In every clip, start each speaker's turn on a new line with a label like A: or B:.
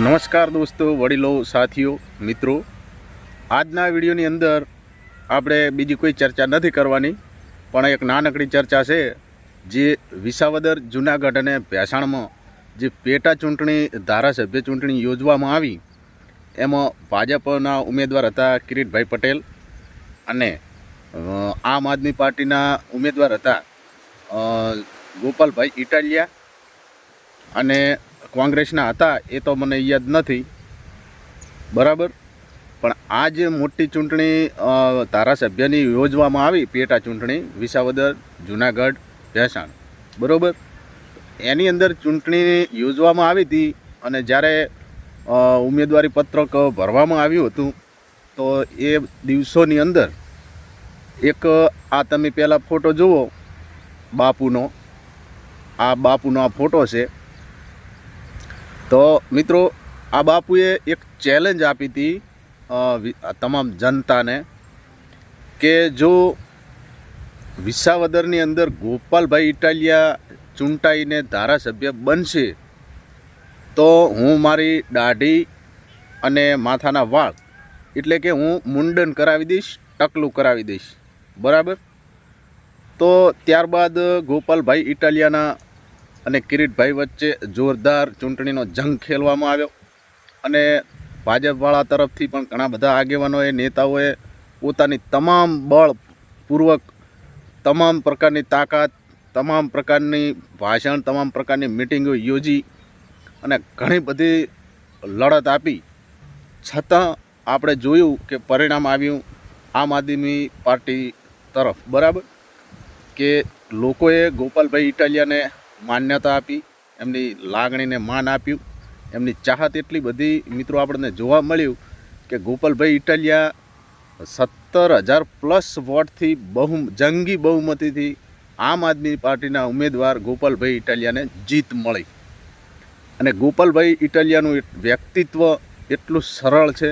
A: નમસ્કાર દોસ્તો, વડીલો, સાથીઓ, મિત્રો. આજના વિડીયોની અંદર આપણે બીજી કોઈ ચર્ચા નથી કરવાની, પણ એક નાનકડી ચર્ચા છે, જે વિસાવદર જુનાગઢ અને ભેસાણમાં જે પેટા ચૂંટણી, ધારાસભ્ય ચૂંટણી યોજવામાં આવી, એમાં ભાજપના ઉમેદવાર હતા કિરીટભાઈ પટેલ અને આમ આદમી પાર્ટીના ઉમેદવાર હતા ગોપાલભાઈ ઇટાલિયા અને કોંગ્રેસના હતા, એ તો મને યાદ નથી. બરાબર? પણ આ જે મોટી ચૂંટણી ધારાસભ્યની યોજવામાં આવી, પેટા ચૂંટણી, વિસાવદર, જુનાગઢ, ભેસાણ. બરાબર? એની અંદર ચૂંટણી યોજવામાં આવી હતી અને જ્યારે ઉમેદવારી પત્રક ભરવામાં આવ્યું હતું, તો એ દિવસોની અંદર એક, આ તમે પહેલાં ફોટો જુઓ, બાપુનો. આ બાપુનો આ ફોટો છે. તો મિત્રો, આ બાપુએ એક ચેલેન્જ આપી હતી તમામ જનતાને કે જો વિસાવદરની અંદર ગોપાલભાઈ ઇટાલિયા ચૂંટાઈને ધારાસભ્ય બનશે, તો હું મારી દાઢી અને માથાના વાળ એટલે કે હું મુંડન કરાવી દઈશ, ટકલું કરાવી દઈશ. બરાબર? તો ત્યારબાદ ગોપાલભાઈ ઇટાલિયાના અને કિરીટભાઈ વચ્ચે જોરદાર ચૂંટણીનો જંગ ખેલવામાં આવ્યો. અને ભાજપવાળા તરફથી પણ ઘણા બધા આગેવાનોએ, નેતાઓએ પોતાની તમામ બળપૂર્વક તમામ પ્રકારની તાકાત, તમામ પ્રકારની ભાષણ, તમામ પ્રકારની મિટિંગો યોજી અને ઘણી બધી લડત આપી. છતાં આપણે જોયું કે પરિણામ આવ્યું આમ આદમી પાર્ટી તરફ. બરાબર? કે લોકોએ ગોપાલભાઈ ઇટાલિયાને માન્યતા આપી, એમની લાગણીને માન આપ્યું, એમની ચાહત એટલી બધી મિત્રો આપણને જોવા મળ્યું કે ગોપાલભાઈ ઇટાલિયા સત્તર હજાર પ્લસ વોટથી બહુ જંગી બહુમતીથી આમ આદમી પાર્ટીના ઉમેદવાર ગોપાલભાઈ ઇટાલિયાને જીત મળી. અને ગોપાલભાઈ ઇટાલિયાનું વ્યક્તિત્વ એટલું સરળ છે,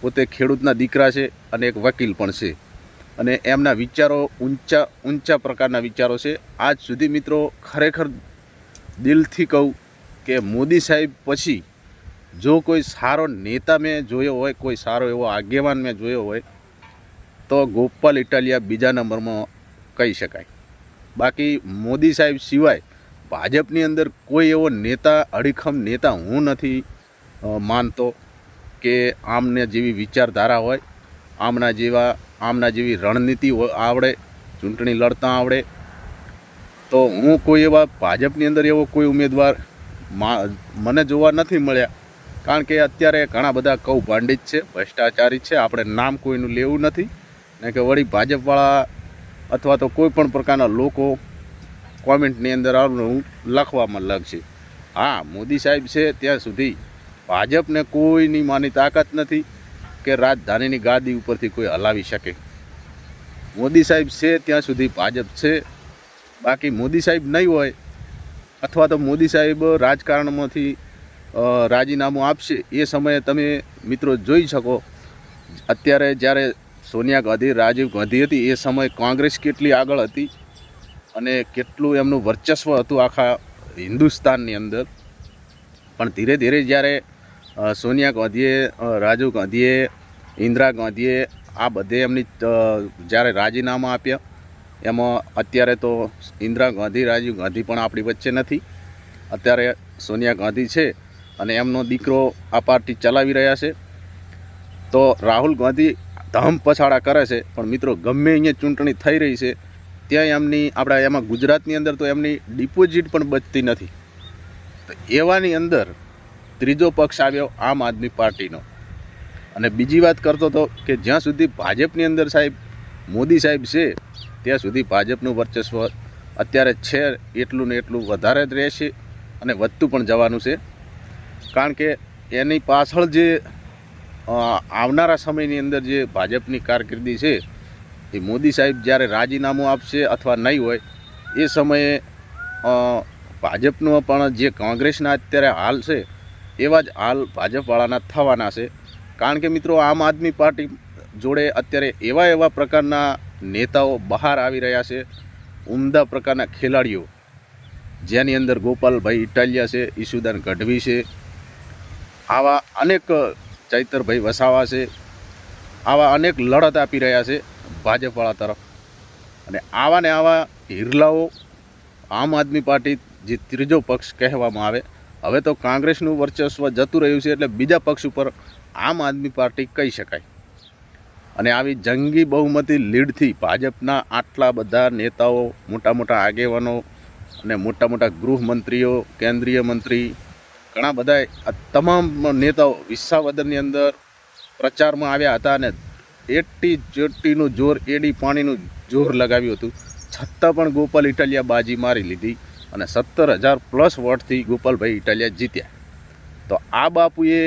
A: પોતે ખેડૂતના દીકરા છે અને એક વકીલ પણ છે. અને એમના વિચારો ઊંચા ઊંચા પ્રકારના વિચારો છે. આજ સુધી મિત્રો ખરેખર દિલથી કહું કે મોદી સાહેબ પછી જો કોઈ સારો નેતા મેં જોયો હોય, કોઈ સારો એવો આગેવાન મેં જોયો હોય, તો ગોપાલ ઇટાલિયા બીજા નંબરમાં કહી શકાય. બાકી મોદી સાહેબ સિવાય ભાજપની અંદર કોઈ એવો નેતા, અડીખમ નેતા હું નથી માનતો કે આમને જેવી વિચારધારા હોય, આમના જેવા આમના જેવી રણનીતિ આવડે, ચૂંટણી લડતા આવડે. તો હું કોઈ એવા ભાજપની અંદર એવો કોઈ ઉમેદવાર મને જોવા નથી મળ્યા. કારણ કે અત્યારે ઘણા બધા કૌભાંડિત છે, ભ્રષ્ટાચારી છે, આપણે નામ કોઈનું લેવું નથી. ને કે વળી ભાજપવાળા અથવા તો કોઈ પણ પ્રકારના લોકો કોમેન્ટની અંદર આવું લખવામાં લાગશે. હા, મોદી સાહેબ છે ત્યાં સુધી ભાજપને કોઈની માની તાકાત નથી. કે રાજધાનીની ગાદી ઉપરથી કોઈ હલાવી શકે. મોદી સાહેબ છે ત્યાં સુધી ભાજપ છે. બાકી મોદી સાહેબ નહીં હોય, અથવા તો મોદી સાહેબ રાજકારણમાંથી રાજીનામું આપશે, એ સમયે તમે મિત્રો જોઈ શકો. અત્યારે જ્યારે સોનિયા ગાંધી, રાજીવ ગાંધી હતી, એ સમયે કોંગ્રેસ કેટલી આગળ હતી અને કેટલું એમનું વર્ચસ્વ હતું આખા હિન્દુસ્તાનની અંદર. પણ ધીરે ધીરે જ્યારે સોનિયા ગાંધીએ રાજીવ ગાંધીએ ઇન્દિરા ગાંધીએ આ બધે એમની જ્યારે રાજીનામા આપ્યા, એમાં અત્યારે તો ઇન્દિરા ગાંધી, રાજીવ ગાંધી પણ આપણી વચ્ચે નથી. અત્યારે સોનિયા ગાંધી છે અને એમનો દીકરો આ પાર્ટી ચલાવી રહ્યા છે. તો રાહુલ ગાંધી ધમ પછાડા કરે છે, પણ મિત્રો ગમે અહીંયા ચૂંટણી થઈ રહી છે, ત્યાં એમની, આપણા એમાં ગુજરાતની અંદર તો એમની ડિપોઝિટ પણ બચતી નથી. તો એવાની અંદર ત્રીજો પક્ષ આવ્યો આમ આદમી પાર્ટીનો. અને બીજી વાત કરતો હતો કે જ્યાં સુધી ભાજપની અંદર સાહેબ મોદી સાહેબ છે, ત્યાં સુધી ભાજપનું વર્ચસ્વ અત્યારે છે એટલું ને એટલું વધારે જ રહેશે અને વધતું પણ જવાનું છે. કારણ કે એની પાછળ જે આવનારા સમયની અંદર જે ભાજપની કારકિર્દી છે, એ મોદી સાહેબ જ્યારે રાજીનામું આપશે અથવા નહીં હોય, એ સમયે ભાજપનું પણ જે કોંગ્રેસના અત્યારે હાલ છે, એવા જ હાલ ભાજપવાળાના થવાના છે. કારણ કે મિત્રો આમ આદમી પાર્ટી જોડે અત્યારે એવા એવા પ્રકારના નેતાઓ બહાર આવી રહ્યા છે, ઉમદા પ્રકારના ખેલાડીઓ. જેની અંદર ગોપાલભાઈ ઇટાલિયા છે, ઈશુદાન ગઢવી છે, આવા અનેક ચૈતરભાઈ વસાવા છે, આવા અનેક લડત આપી રહ્યા છે ભાજપવાળા તરફ. અને આવા ને આવા હિરલાઓ આમ આદમી પાર્ટી જે ત્રીજો પક્ષ કહેવામાં આવે. હવે તો કોંગ્રેસનું વર્ચસ્વ જતું રહ્યું છે એટલે બીજા પક્ષ ઉપર આમ આદમી પાર્ટી કહી શકાય. અને આવી જંગી બહુમતી લીડથી ભાજપના આટલા બધા નેતાઓ મોટા મોટા આગેવાનો અને મોટા મોટા ગૃહમંત્રીઓ, કેન્દ્રીય મંત્રી, ઘણા બધા તમામ નેતાઓ વિસાવદરની અંદર પ્રચારમાં આવ્યા હતા અને એટી ચોટીનું જોર, એડી પાણીનું જોર લગાવ્યું હતું. છતાં પણ ગોપાલ ઇટાલિયા બાજી મારી લીધી અને સત્તર હજાર પ્લસ વોટથી ગોપાલભાઈ ઇટાલિયા જીત્યા. તો આ બાપુએ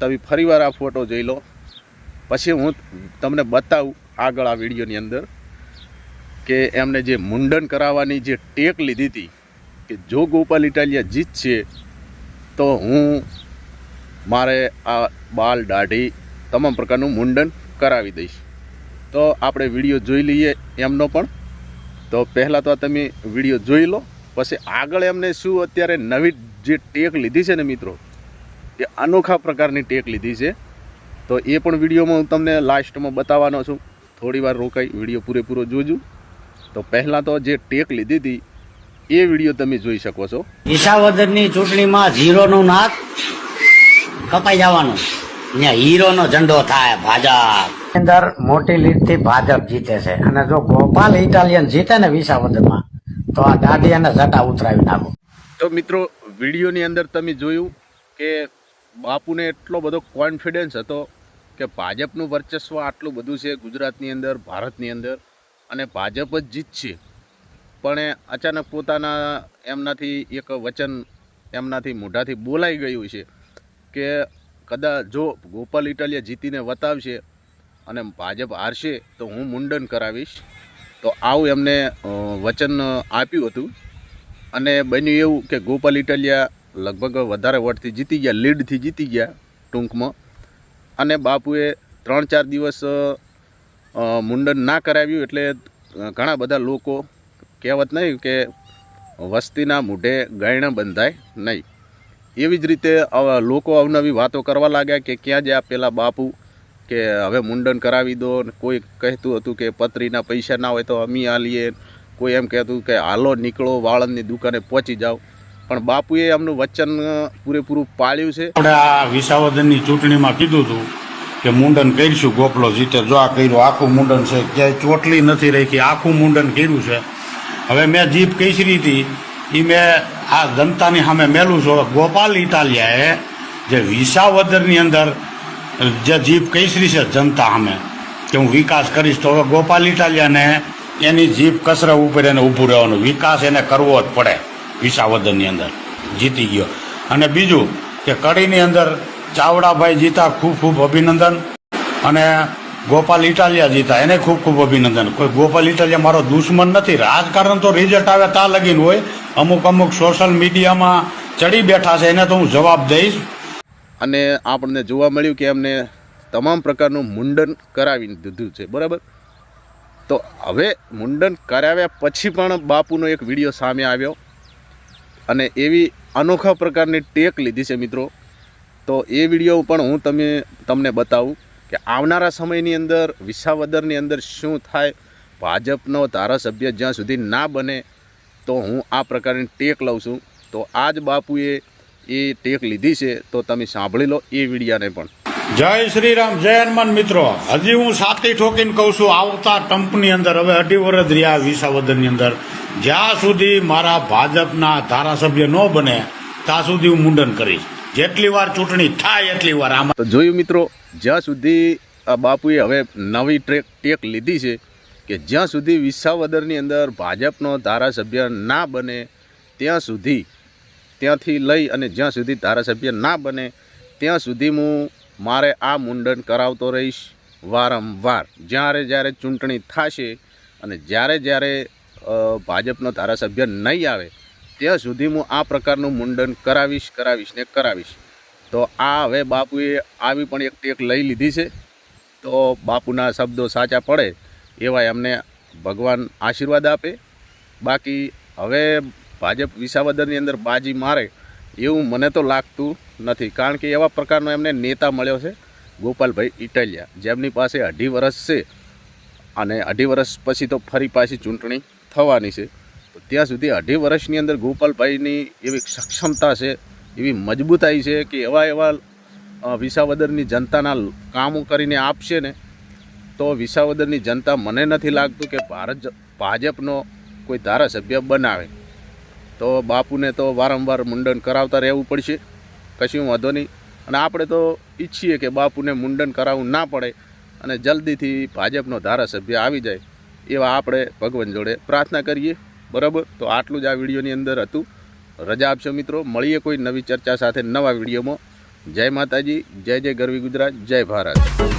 A: તમે ફરીવાર આ ફોટો જોઈ લો. પછી હું તમને બતાવું આગળ આ વિડીયોની અંદર કે એમને જે મુંડન કરાવવાની જે ટેક લીધી હતી કે જો ગોપાલ ઇટાલિયા જીતશે તો હું મારે આ બાલ દાઢી તમામ પ્રકારનું મુંડન કરાવી દઈશ. તો આપણે વીડિયો જોઈ લઈએ એમનો પણ. તો પહેલાં તો તમે વીડિયો જોઈ લો, પછી આગળ એમને શું અત્યારે નવી જે ટેક લીધી છે ને મિત્રો એ અનોખા પ્રકારની ટેક લીધી છે. તો એ પણ વિડીયોમાં હું તમને લાસ્ટમાં બતાવવાનો છું. થોડી વાર રોકાઈ વીડિયો પૂરેપૂરો જોજો. તો પહેલાં તો જે ટેક લીધી હતી એ વીડિયો તમે જોઈ શકો છો.
B: વિસાવદરની ચૂંટણીમાં ઝીરોનું નાક કપાઈ જવાનું. ને હીરોનો ઝંડો થાય ભાજપ. અંદર મોટી લીડથી ભાજપ જીતે છે. અને જો ગોપાલ ઇટાલિયન જીતે ને વિસાવદરમાં તો આ દાદી અને જટા ઉતરાવી નાખો.
A: તો મિત્રો વિડીયોની અંદર તમે જોયું કે બાપુને એટલો બધો કોન્ફિડન્સ હતો કે ભાજપનું વર્ચસ્વ આટલું બધું છે ગુજરાતની અંદર, ભારતની અંદર, અને ભાજપ જ જીતશે. પણ એ અચાનક પોતાના એમનાથી એક વચન એમનાથી મોઢાથી બોલાઈ ગયું છે કે કદાચ જો ગોપાલ ઇટાલિયા જીતીને વતાવશે અને ભાજપ હારશે, તો હું મુંડન કરાવીશ. તો આવું એમને વચન આપ્યું હતું. અને બન્યું એવું કે ગોપાલ ઇટાલિયા લગભગ વધારે વોટથી જીતી ગયા, લીડથી જીતી ગયા ટૂંકમાં. અને બાપુએ ત્રણ ચાર દિવસ મુંડન ના કરાવ્યું એટલે ઘણા બધા લોકો કહેવત નહીં કે વસ્તીના મૂઢે ગાયણા બંધાય નહીં. એવી જ રીતે લોકો અવનવી વાતો કરવા લાગ્યા કે ક્યાં જ્યાં પેલા બાપુ કે હવે મુંડન કરાવી દો ને કોઈ કહેતું હતું કે પત્રીના પૈસા ના હોય તો અમી આલીએ કોઈ એમ કહેતું કે હાલો નીકળો વાળંદની દુકાને પહોંચી જાઓ. પણ બાપુએ એમનું વચન પૂરેપૂરું પાળ્યું છે.
C: આપણે આ વિસાવદનની ચૂંટણીમાં કીધું હતું કે મુંડન કરીશું, ગોપલો જીતે. જો આ કર્યું, આખું મુંડન છે. ક્યાંય ચોટલી નથી રાખી, આખું મુંડન કર્યું છે. હવે મેં જીભ કૈસરી હતી. એ મેં આ જનતાની સામે મેલું છું. ગોપાલ ઇટાલિયાએ જે વિસાવદરની અંદર જે જીભ કૈસરી છે જનતા સામે, કે હું વિકાસ કરીશ, તો હવે ગોપાલ ઇટાલિયાને એની જીભ કસરા ઉપર એને ઊભું રહેવાનું. વિકાસ એને કરવો જ પડે. વિસાવદરની અંદર જીતી ગયો. અને બીજું કે કડીની અંદર ચાવડાભાઈ જીતા ખૂબ ખૂબ અભિનંદન અને ગોપાલ ઇટાલિયા જીતા, એને ખૂબ ખૂબ અભિનંદન. કોઈ ગોપાલ ઇટાલિયા મારો દુશ્મન નથી. રાજકારણ તો રિઝલ્ટ આવે તા લગીન હોય. અમુક અમુક સોશિયલ મીડિયામાં ચડી બેઠા છે, એને તો હું જવાબ દઈશ.
A: અને આપણને જોવા મળ્યું કે એમને તમામ પ્રકારનું મુંડન કરાવી દીધું છે, બરાબર? તો હવે મુંડન કરાવ્યા પછી પણ બાપુનો એક વીડિયો સામે આવ્યો. અને એવી અનોખા પ્રકારની ટેક લીધી છે મિત્રો. તો એ વીડિયો પણ હું તમે, તમને બતાવું કે આવનારા સમયની અંદર, વિસાવદરની અંદર શું થાય, ભાજપનો ધારાસભ્ય જ્યાં સુધી ના બને, તો હું આ પ્રકારની ટેક લઉં છું. તો આ જ બાપુએ એ ટેક લીધી છે, તો તમે સાંભળી લો એ વિડીયાને પણ.
C: જય શ્રી રામ જય હનુમાન મિત્રો. હજી હું સાથી ઠોકીને કહું છું, આવતા ટંપની અંદર, હવે અઢી વર્ષ રહ્યા વિસાવદરની અંદર. જ્યાં સુધી મારા ભાજપના ધારાસભ્ય ન બને, ત્યાં સુધી હું મુંડન કરીશ. જેટલી વાર ચૂંટણી થાય એટલી વાર આમાં
A: જોયું મિત્રો, જ્યાં સુધી આ બાપુએ હવે નવી ટ્રેક ટેક લીધી છે કે જ્યાં સુધી વિસાવદરની અંદર ભાજપનો ધારાસભ્ય ના બને, ત્યાં સુધી ત્યાંથી લઈ અને જ્યાં સુધી ધારાસભ્ય ના બને, ત્યાં સુધી હું મારે આ મુંડન કરાવતો રહીશ વારંવાર. જ્યારે જ્યારે ચૂંટણી થશે અને જ્યારે જ્યારે ભાજપનો ધારાસભ્ય નહીં આવે, ત્યાં સુધી હું આ પ્રકારનું મુંડન કરાવીશ કરાવીશ ને કરાવીશ. તો આ હવે બાપુએ આવી પણ એક ટેક લઈ લીધી છે. તો બાપુના શબ્દો સાચા પડે, એવા એમને ભગવાન આશીર્વાદ આપે. બાકી હવે ભાજપ વિસાવદરની અંદર બાજી મારે, એવું મને તો લાગતું નથી. કારણ કે એવા પ્રકારનો એમને નેતા મળ્યો છે, ગોપાલભાઈ ઇટાલિયા જેમની પાસે અઢી વર્ષ છે, અને અઢી વર્ષ પછી તો ફરી પાછી ચૂંટણી થવાની છે. તો ત્યાં સુધી અઢી વર્ષની અંદર ગોપાલભાઈની એવી સક્ષમતા છે, એવી મજબૂતાઈ છે કે એવા એવા વિસાવદરની જનતાના કામો કરીને આપશે ને, તો વિસાવદરની જનતા મને નથી લાગતું કે ભારત ભાજપનો કોઈ ધારાસભ્ય બનાવે. તો બાપુને તો વારંવાર મુંડન કરાવતા રહેવું પડશે, કશું વાંધો નહીં. અને આપણે તો ઈચ્છીએ કે બાપુને મુંડન કરાવવું ના પડે અને જલ્દીથી ભાજપનો ધારાસભ્ય આવી જાય. એવા આપણે ભગવાન જોડે પ્રાર્થના કરીએ. બરાબર? તો આટલું જ આ વિડીયોની અંદર હતું. રજા આપશો મિત્રો. મળીએ કોઈ નવી ચર્ચા સાથે નવા વિડીયોમાં. જય માતાજી. જય જય ગરવી ગુજરાત. જય ભારત.